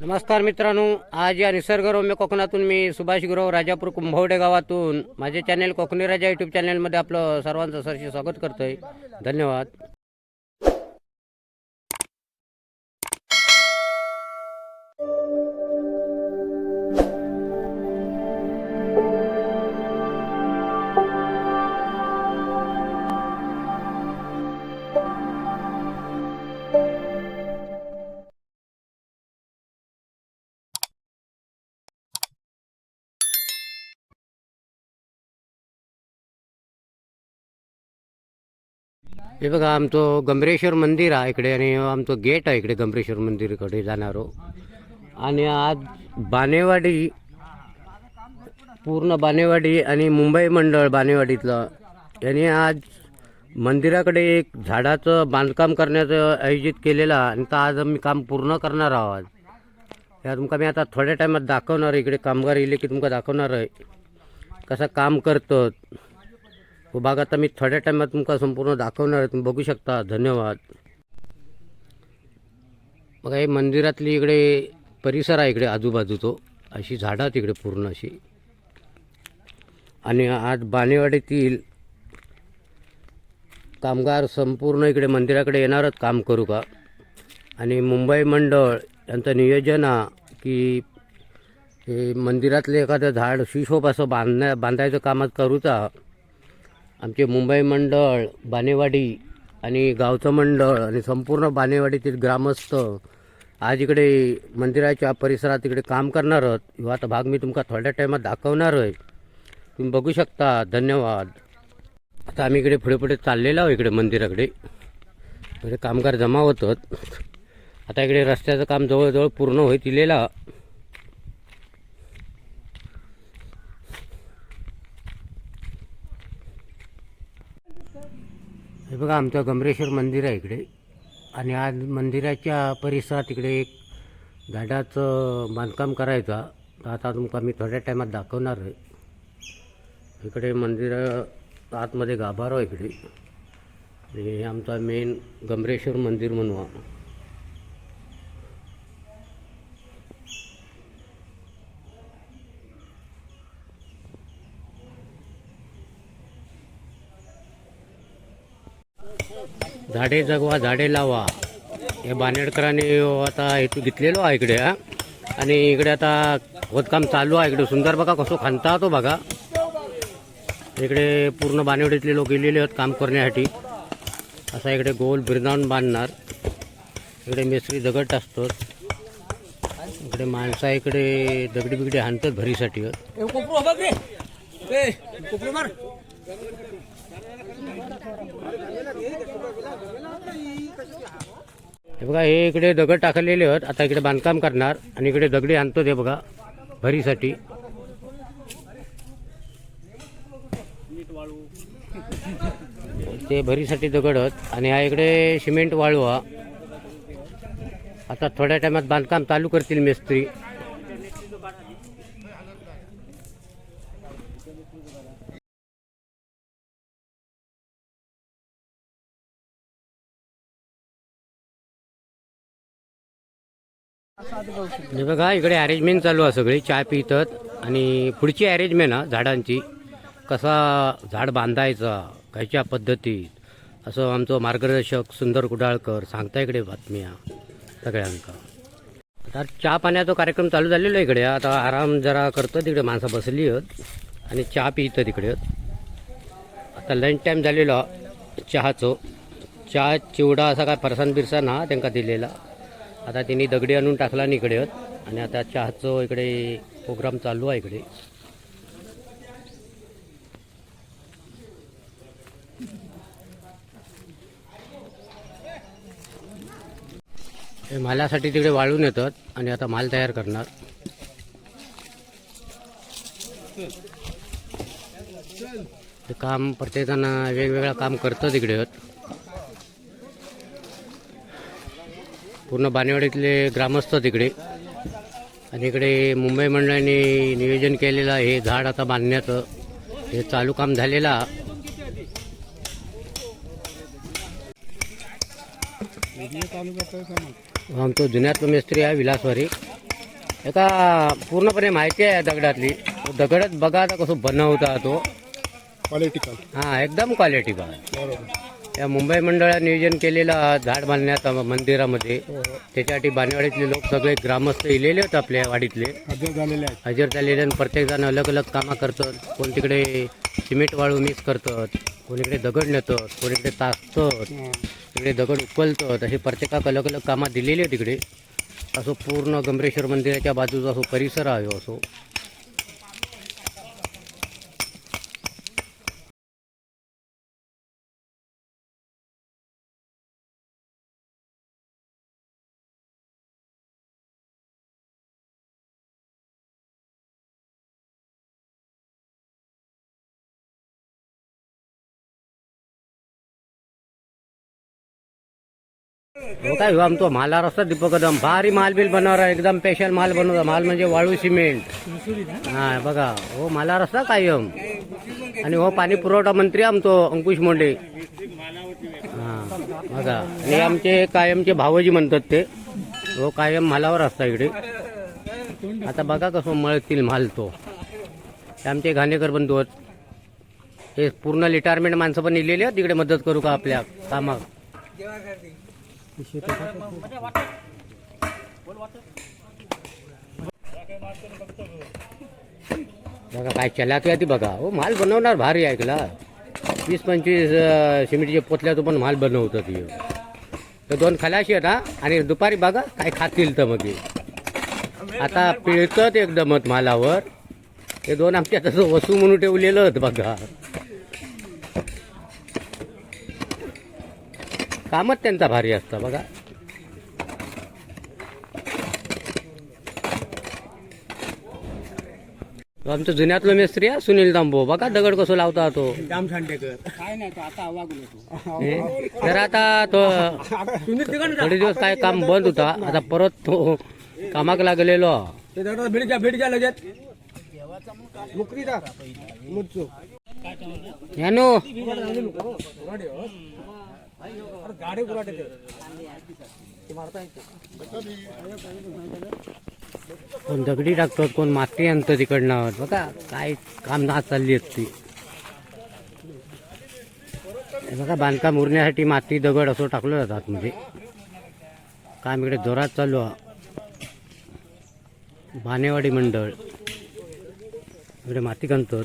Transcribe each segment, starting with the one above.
नमस्कार मित्रांनो आज या निसर्गरम्य कोकणातून मी सुभाष गुरव राजापूर कुंभवडे गावातून. माझे चॅनेल कोकणी राजा युट्यूब चॅनेलमध्ये आपलं सर्वांचं सरशी स्वागत करतोय. धन्यवाद. हे बघा आमचं गंभरेश्वर मंदिर आहे इकडे आणि आमचं गेट आहे इकडे गंभरेश्वर मंदिरकडे जाणारो. आणि आज बानेवाडी पूर्ण बानेवाडी आणि मुंबई मंडळ बानेवाडीतलं यांनी आज मंदिराकडे एक झाडाचं बांधकाम करण्याचं आयोजित केलेलं आहे. आणि तर आज आम्ही काम पूर्ण करणार आहोत. या तुमका मी आता थोड्या टायमात दाखवणार आहे. इकडे कामगार येले की तुमका दाखवणार आहे. कसं काम करतं तो भाग आता मी थोड्या टायमात तुमका संपूर्ण दाखवणार आहे. तुम्ही बघू शकता. धन्यवाद. बघा हे मंदिरातली इकडे परिसर आहे इकडे आजूबाजूचो. अशी झाडं आहेत पूर्ण अशी. आणि आज बानेवाडीतील कामगार संपूर्ण इकडे मंदिराकडे येणारच काम करू का? आणि मुंबई मंडळ यांचं नियोजन हा की हे मंदिरातले एखादं झाड शिशोप असं बांधण्या बांधायचं कामात करूचा आमचे मुंबई मंडळ बानेवाडी आणि गावचं मंडळ आणि संपूर्ण बानेवाडीतील ग्रामस्थ आज इकडे मंदिराच्या परिसरात इकडे काम करणार आहोत. ह्यो आता भाग मी तुमका थोड्या टायमात दाखवणार आहे. तुम्ही बघू शकता. धन्यवाद. आता आम्ही इकडे पुढे पुढे चाललेलो आहोत इकडे मंदिराकडे. इकडे कामगार जमा होतात आता इकडे रस्त्याचं काम जवळजवळ पूर्ण होईल दिलेला हे बघा आमचं गमरेश्वर मंदिर आहे इकडे. आणि आज मंदिराच्या परिसरात इकडे एक झाडाचं बांधकाम करायचं. तर आता तुमका मी थोड्या टायमात दाखवणार आहे. इकडे मंदिर आतमध्ये गाभारो इकडे. आणि हे आमचा मेन गमरेश्वर मंदिर म्हणू झाडे जगवा झाडे लावा. हे बानेडकरांनी आता हेतू घेतलेलो आहे इकडे आणि इकडे आता खोदकाम चालू आहे इकडे. सुंदर बघा कसं खांता तो बघा. इकडे पूर्ण बानेवडीतले लोक गेलेले आहेत काम करण्यासाठी. असा इकडे गोल बिरदावून बांधणार. इकडे मेसरी दगड असतो इकडे माणसा इकडे दगडी बिगडी हाणतात भरीसाठी. हे बघा हे इकडे दगड टाकलेले आहेत. आता इकडे बांधकाम करणार आणि इकडे दगडी आणतो ते बघा भरीसाठी. ते भरीसाठी दगड आहेत आणि हा इकडे सिमेंट वाळू हा. आता थोड्या टायमात बांधकाम चालू करतील मिस्त्री. हे बघा इकडे अरेंजमेंट चालू आहे सगळी चहा पितात. आणि पुढची अरेंजमेंट हा झाडांची. कसा झाड बांधायचा खायच्या पद्धतीत? असं आमचं मार्गदर्शक सुंदर कुडाळकर सांगता इकडे बातम्या सगळ्यांका. आता चहा पाण्याचा कार्यक्रम चालू झालेला आहे इकडे. आता आराम जरा करतो तिकडे माणसं बसली आहेत. आणि चहा पितं तिकडे. आता लंच टाईम झालेला चहाचं. चहा चिवडा असा काय फरसान बिरसान हा त्यांना दिलेला. आता त्यांनी दगडी आणून टाकला आणि इकडे आणि आता चहाचं इकडे प्रोग्राम चालू आहे इकडे. हे मालासाठी तिकडे वाळून येतात आणि आता माल तयार करणार. ते काम प्रत्येकजण वेगवेगळं काम करतं तिकडे पूर्ण बानेवाडीतले ग्रामस्थ तिकडे. आणि इकडे मुंबई मंडळाने नियोजन केलेलं हे झाड आता बांधण्याचं. हे चालू काम झालेलं. आमचं जुन्यातलं मिस्त्री आहे विलासवारी एका पूर्णपणे माहिती आहे दगडातली. दगडच बघा आता कसं बनवता तो. क्वालिटिकल हा एकदम क्वालिटी बघा या मुंबई मंडळात नियोजन केलेलं झाड बांधण्यात मंदिरामध्ये. हो हो. त्याच्यासाठी बाणेवाडीतले लोक सगळे ग्रामस्थ इलेले आहेत आपल्या वाडीतले. हजर झालेले आहेत. हजर झालेले आणि प्रत्येकजण अलग अलग कामं करतात. कोण तिकडे सिमेंट वाळू मिक्स करतात कोणीकडे दगड नेतात कोणीकडे तासतात हां. तिकडे दगड उकलतात. असे प्रत्येकाक अलग अलग कामं दिलेली आहे तिकडे. असं पूर्ण गंभीरेश्वर मंदिराच्या बाजूचा असो परिसर आहे असो हो काय हो आमचा माला रस्ता दीपक कदम भारी माल बिल बनवणार आहे. एकदम स्पेशल माल बनवतो माल म्हणजे वाळू सिमेंट हा बघा हो मालार असता कायम. आणि हो पाणी पुरवठा मंत्री आमतो अंकुश मोंडे. हा बघा आणि आमचे कायमचे भावजी म्हणतात ते. हो कायम मालावर असता इकडे. आता बघा कसं मळतील माल तो. ते आमचे घाणेकर बंधू आहेत हे पूर्ण रिटायरमेंट माणसं पण इलेली आहेत. तिकडे मदत करू का आपल्या कामात? बघा काय चला ती बघा. हो माल बनवणार भारी ऐकला. वीस पंचवीस सिमेंटच्या पोतल्यातून पोतल्या तो पण माल बनवतो ती. तर दोन खलाशी आहेत हा. आणि दुपारी बघा काय खातील तर मग आता पिळतात एकदमच मालावर. हे दोन आमच्या तसं वसू म्हणून ठेवलेलं होतं बघा. कामच त्यांचा भारी असतं बघा. तो आमचं जुन्यातलं मिस्त्री आहे सुनील तांबो बघा दगड कसं लावता तो. जाम खांडेकर काय नाही तो आता वागलो हे? तर आता तो थोडे दिवस काय काम बंद होता आता परत तो कामाक लागलेलो. यानो. गाडी गुराटे कोण दगडी टाकतात कोण माती आणतं तिकडनं. बघा काय काम ना चालली असती बघा बांधकाम उरण्यासाठी माती दगड असं टाकलं जातात म्हणजे काम इकडे जोरात चालू आहे. भानेवाडी मंडळ. इकडे माती घालतात.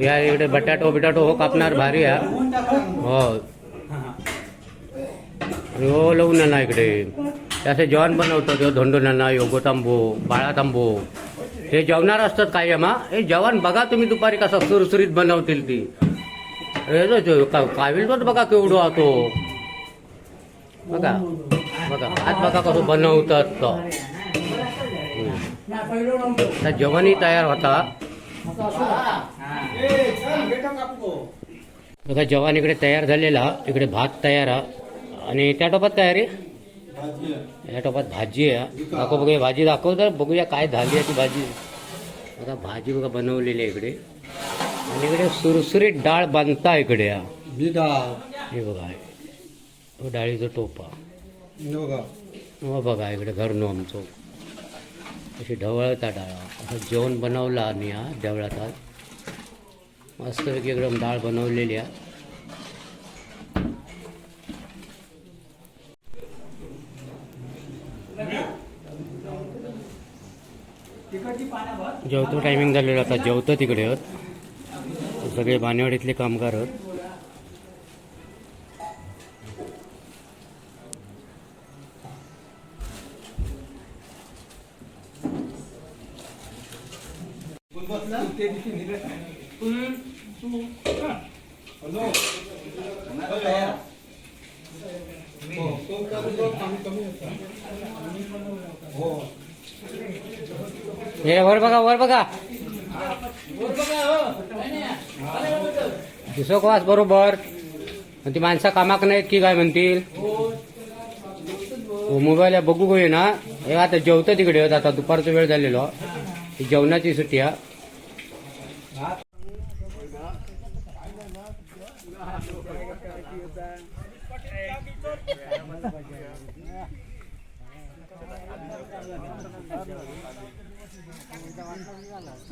या इकडे बटाटो बिटाटो हो कापणार भारी हा हो. हो लवून ना इकडे. त्याचे जेवण बनवतो तो धोंडो नाना योगो तांबो बाळा तांबो हे जेवणार असतात कायम हा हे जेवण बघा तुम्ही दुपारी कसं सुरसुरीत बनवतील ती. हे का- काविल तोच बघा केवढो हा तो. बघा. बघा. आज बघा कसं बनवतात तो. त्या जेवणही तयार होता. बघा जेवण इकडे तयार झालेला इकडे भात तयार आणि त्या टोपात काय रे? या टोपात भाजी आहे. दाखव बघूया भाजी दाखव तर बघूया काय झाली आहे ती भाजी. बघा भाजी बघा बनवलेली आहे इकडे. आणि इकडे सुरसुरीत डाळ बांधता इकडे हा. बघा हो. डाळीचं टोपा. हो बघा. इकडे घरनो आमचं. अशी ढवळता डाळा. असं जेवण बनवलं आम्ही हा देवळात मस्तपैकी एकदम डाळ बनवलेली आहे. जेवतो टायमिंग झालेलं आता. जेवतं तिकडे आहेत सगळे बानेवाडीतले कामगार आहेत हे वर बघा वर बघा. दिसो वास बरोबर? आणि ती माणसं कामाक नाहीत की काय म्हणतील? हो, मोबाईल बघू गो ना. हे आता जेवतं तिकडे आता दुपारचा वेळ झालेलो. जेवणाची सुट्टी हा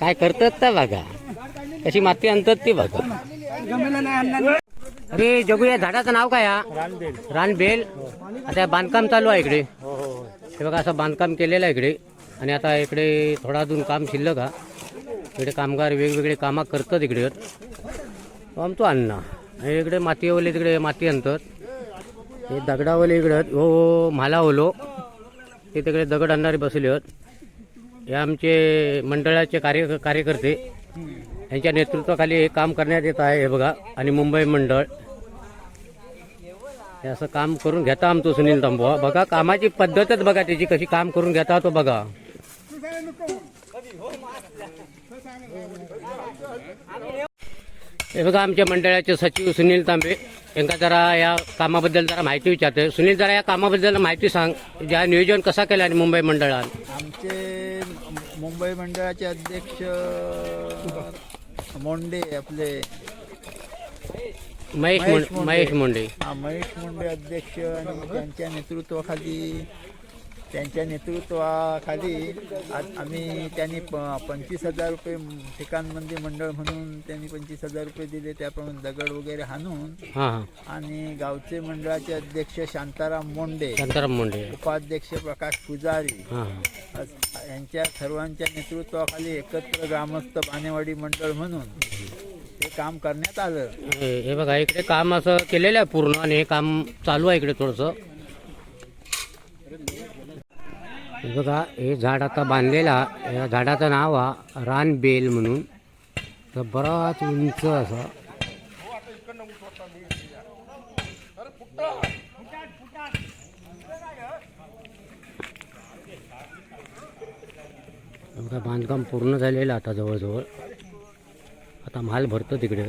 काय करतात त्या बघा. कशी माती आणतात ती बघा. अरे जगू या झाडाचं नाव काय हा? रानबेल. आता बांधकाम चालू आहे इकडे. हे बघा असं बांधकाम केलेलं आहे इकडे. आणि आता इकडे थोडा अजून काम शिल्लक हा. इकडे कामगार वेगवेगळे कामं करतात इकडे. हो, आमतो अन्न आणि इकडे मातीवाले तिकडे माती आणतात. हे दगडावले इकडे हो, हो म्हाला ओलो ते तिकडे दगड आणणारे बसले आहेत. हे आमचे मंडळाचे कार्य कार्यकर्ते. यांच्या नेतृत्वाखाली हे काम करण्यात येत आहे हे बघा. आणि मुंबई मंडळ. हे असं काम करून घेता आमचं सुनील तांबवा. बघा कामाची पद्धतच बघा त्याची कशी काम करून घेता तो बघा. हे बघा आमच्या मंडळाचे सचिव सुनील तांबे. यांना जरा या कामाबद्दल जरा माहिती विचारते. सुनील जरा या कामाबद्दल माहिती सांग. ज्या नियोजन कसा केलं आणि मुंबई मंडळात आमचे मुंबई मंडळाचे अध्यक्ष मोंडे आपले. महेश महेश मुंडे हा, महेश मुंडे अध्यक्ष आणि त्यांच्या नेतृत्वाखाली त्यांच्या नेतृत्वाखाली आज आम्ही त्यांनी प पंचवीस हजार रुपये ठिकाणमध्ये मंडळ म्हणून त्यांनी पंचवीस हजार रुपये दिले त्याप्रमाणे दगड वगैरे हाणून हां आणि गावचे मंडळाचे अध्यक्ष शांताराम मोंडे शांताराम मुंडे. उपाध्यक्ष प्रकाश पुजारी हां यांच्या सर्वांच्या नेतृत्वाखाली एकत्र ग्रामस्थ बाणेवाडी मंडळ म्हणून हे काम करण्यात आलं. हे हे बघा इकडे काम असं केलेलं आहे पूर्ण आणि हे काम चालू आहे इकडे थोडंसं हे बघा हे झाड आता बांधलेला या झाडाचं नाव हा रानबेल म्हणून. तर बराच उंच असा. बघा बांधकाम पूर्ण झालेलं आता जवळजवळ. आता माल भरतो तिकडे.